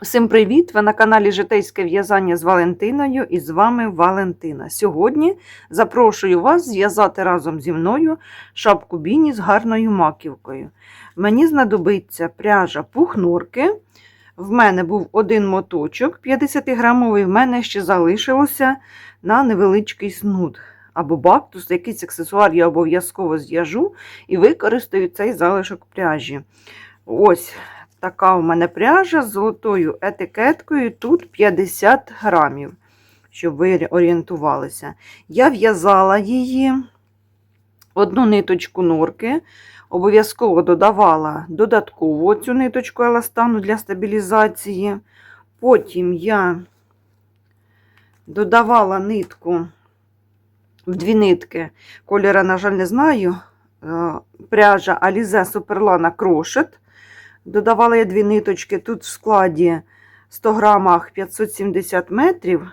Всім привіт! Ви на каналі Житейське в'язання з Валентиною і з вами Валентина. Сьогодні запрошую вас зв'язати разом зі мною шапку біні з гарною маківкою. Мені знадобиться пряжа пухнурки. В мене був один моточок 50-грамовий, в мене ще залишилося на невеличкий снуд або бактус, якийсь аксесуар я обов'язково зв'яжу і використаю цей залишок пряжі. Ось така у мене пряжа з золотою етикеткою. Тут 50 грамів, щоб ви орієнтувалися. Я в'язала її одну ниточку норки, обов'язково додавала додаткову цю ниточку еластану для стабілізації. Потім я додавала нитку в дві нитки. Кольора, на жаль, не знаю. е, Пряжа Alize Superlana Crochet. Додавала я дві ниточки. Тут в складі 100 грамах 570 метрів,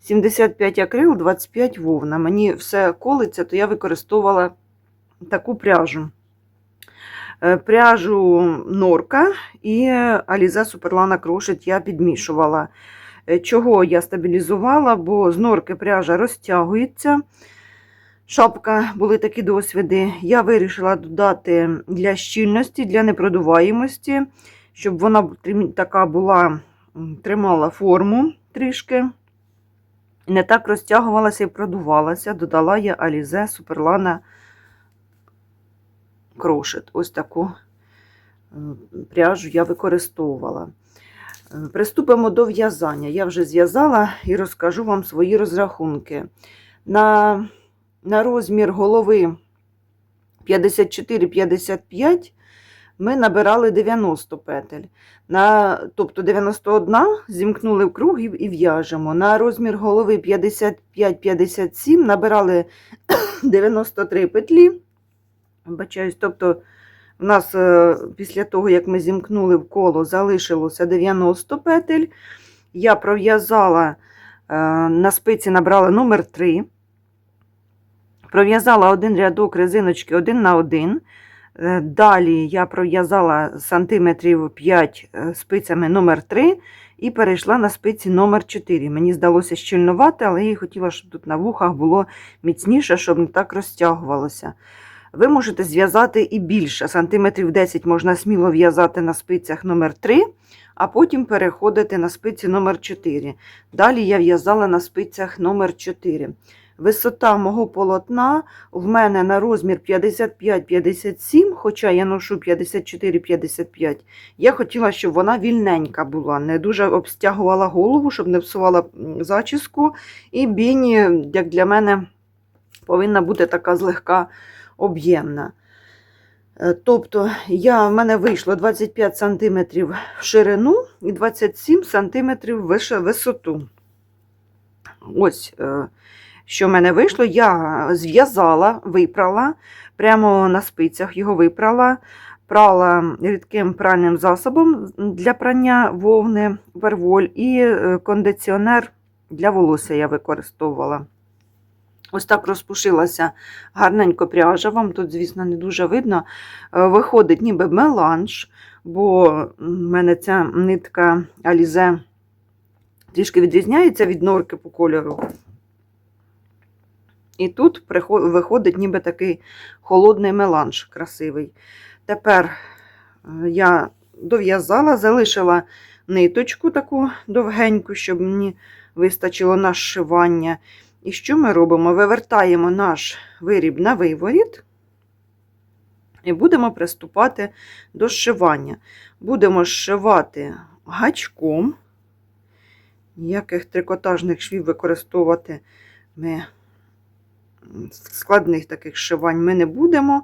75 акрил, 25 вовна. Мені все колиться, то я використовувала таку пряжу. Е, Пряжу норка і Alize Superlana Crochet я підмішувала. Е, Чого я стабілізувала, бо з норки пряжа розтягується. Шапка були такі досвіди. Я вирішила додати для щільності, для непродуваємості, щоб вона така була, тримала форму трішки. Не так розтягувалася і продувалася. Додала я Alize Superlana Crochet. Ось таку пряжу я використовувала. Приступимо до в'язання. Я вже зв'язала і розкажу вам свої розрахунки. На на розмір голови 54-55 ми набирали 90 петель. На, тобто 91 зімкнули в круг і, в'яжемо. На розмір голови 55-57 набирали 93 петлі. Вибачаюсь, тобто в нас е, після того, як ми зімкнули в коло, залишилося 90 петель. Я пров'язала е, на спиці набрала номер 3. Пров'язала один рядок резиночки один на один. Е, Далі я пров'язала сантиметрів 5 е, спицями номер 3 і перейшла на спиці номер 4. Мені здалося щільнувати, але я хотіла, щоб тут на вухах було міцніше, щоб не так розтягувалося. Ви можете зв'язати і більше. Сантиметрів 10 можна сміло в'язати на спицях номер 3 а потім переходити на спиці номер 4. Далі я в'язала на спицях номер 4. Висота мого полотна в мене на розмір 55-57, хоча я ношу 54-55. Я хотіла, щоб вона вільненька була, не дуже обстягувала голову, щоб не псувала м, зачіску. І біні, як для мене, повинна бути така злегка об'ємна. Е, Тобто, я, в мене вийшло 25 см в ширину і 27 см висоту. Ось, е, що в мене вийшло, я зв'язала, випрала, прямо на спицях його випрала, прала рідким пральним засобом для прання вовни верволь і е, кондиціонер для волосся я використовувала. Ось так розпушилася гарненько пряжа. Вам тут, звісно, не дуже видно. Е, Виходить ніби меланж, бо в мене ця нитка Alize трішки відрізняється від норки по кольору. І тут виходить ніби такий холодний меланж красивий. Тепер е, я дов'язала, залишила ниточку таку довгеньку, щоб мені вистачило на зшивання. І що ми робимо? Вивертаємо наш виріб на виворіт і будемо приступати до зшивання. Будемо зшивати гачком. Ніяких трикотажних швів використовувати ми складних таких шивань ми не будемо.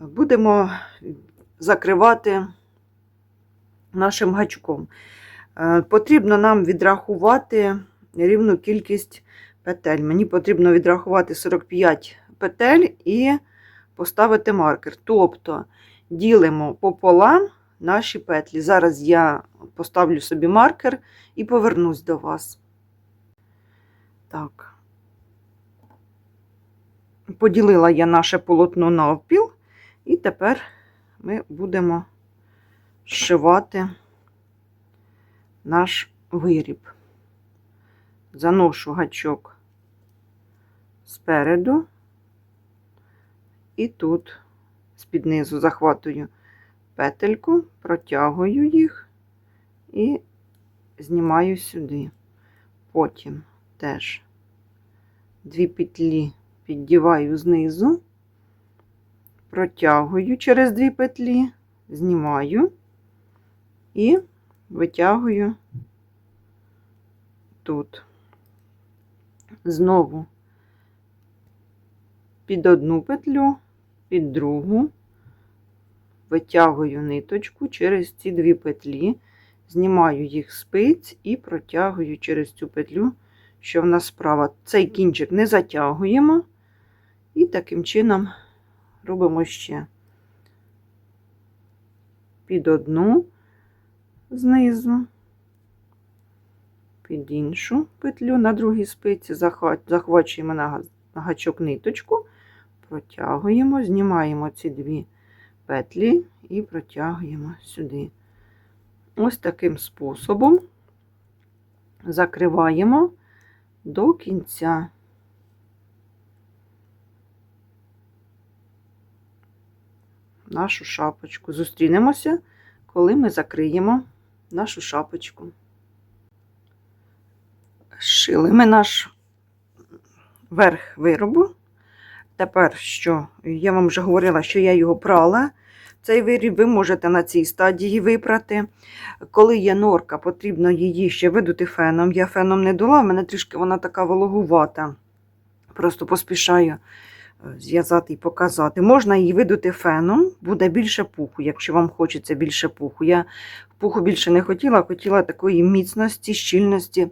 Будемо закривати нашим гачком. Е, Потрібно нам відрахувати рівну кількість петель. Мені потрібно відрахувати 45 петель і поставити маркер. Тобто ділимо пополам наші петлі. Зараз я поставлю собі маркер і повернусь до вас. Так. Поділила я наше полотно навпіл, і тепер ми будемо зшивати наш виріб. Заношу гачок спереду і тут з-під низу захватую петельку, протягую їх і знімаю сюди. Потім теж дві петлі піддіваю знизу, протягую через дві петлі, знімаю і витягую тут. Знову під одну петлю, під другу, витягую ниточку через ці дві петлі, знімаю їх спиць і протягую через цю петлю, що в нас справа. Цей кінчик не затягуємо, і таким чином робимо ще під одну знизу, під іншу петлю на другій спиці, захвачуємо на гачок ниточку, протягуємо, знімаємо ці дві петлі і протягуємо сюди. Ось таким способом закриваємо до кінця. Нашу шапочку. Зустрінемося, коли ми закриємо нашу шапочку. Шили ми наш верх виробу. Тепер що? Я вам вже говорила, що я його прала. Цей виріб ви можете на цій стадії випрати. Коли є норка, потрібно її ще видути феном. Я феном не дула, в мене трішки вона така вологувата. Просто поспішаю зв'язати і показати. Можна її видути феном, буде більше пуху, якщо вам хочеться більше пуху. Я пуху більше не хотіла, хотіла такої міцності, щільності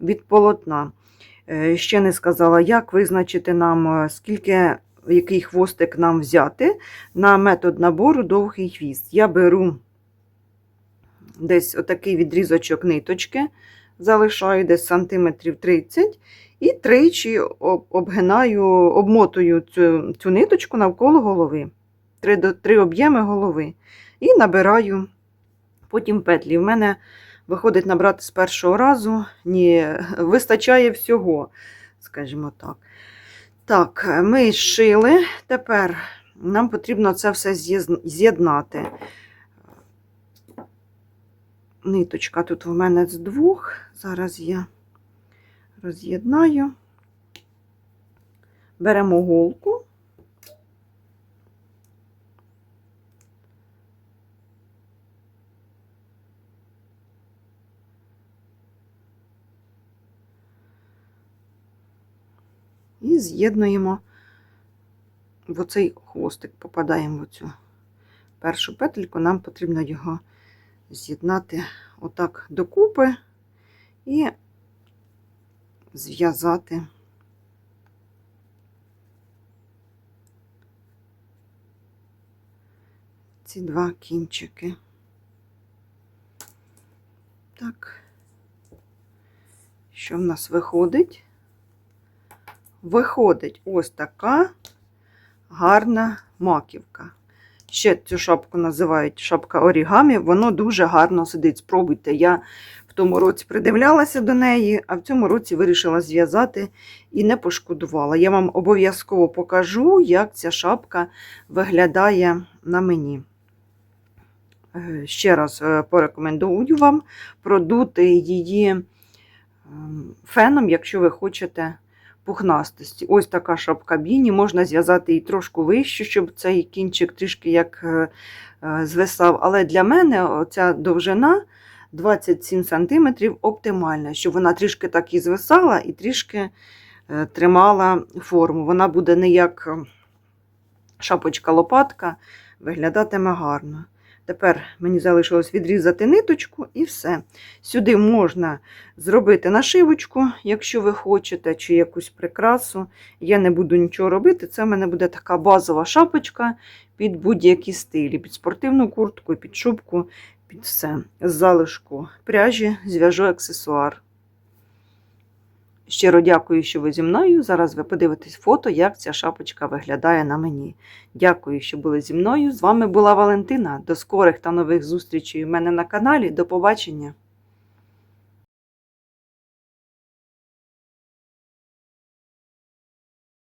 від полотна. Е, Ще не сказала, як визначити нам, е, скільки, який хвостик нам взяти на метод набору довгий хвіст. Я беру десь отакий відрізочок ниточки, залишаю десь сантиметрів 30 і тричі обгинаю, обмотую цю, цю ниточку навколо голови. Три, три об'єми голови. І набираю потім петлі. В мене виходить набрати з першого разу, ні, вистачає всього, скажімо так. Так, ми зшили. Тепер нам потрібно це все з'єднати. Ниточка тут в мене з двох. Зараз я роз'єднаю. Беремо голку. І з'єднуємо в оцей хвостик, попадаємо в оцю першу петельку, нам потрібно його з'єднати отак докупи і зв'язати ці два кінчики. Так, що в нас виходить? Виходить ось така гарна маківка. Ще цю шапку називають шапка орігамі, воно дуже гарно сидить. Спробуйте. Я в тому році придивлялася до неї, а в цьому році вирішила зв'язати і не пошкодувала. Я вам обов'язково покажу, як ця шапка виглядає на мені. Е, Ще раз е, порекомендую вам продути її ем, феном, якщо ви хочете пухнастості. Ось така шапка біні, можна зв'язати її трошки вище, щоб цей кінчик трішки як е, е, звисав. Але для мене ця довжина 27 см оптимальна, щоб вона трішки так і звисала і трішки е, тримала форму. Вона буде не як е, шапочка-лопатка, виглядатиме гарно. Тепер мені залишилось відрізати ниточку і все. Сюди можна зробити нашивочку, якщо ви хочете, чи якусь прикрасу. Я не буду нічого робити. Це в мене буде така базова шапочка під будь-які стилі, під спортивну куртку, під шубку, під все. З залишку пряжі зв'яжу аксесуар. Щиро дякую, що ви зі мною. Зараз ви подивитесь фото, як ця шапочка виглядає на мені. Дякую, що були зі мною. З вами була Валентина. До скорих та нових зустрічей у мене на каналі. До побачення!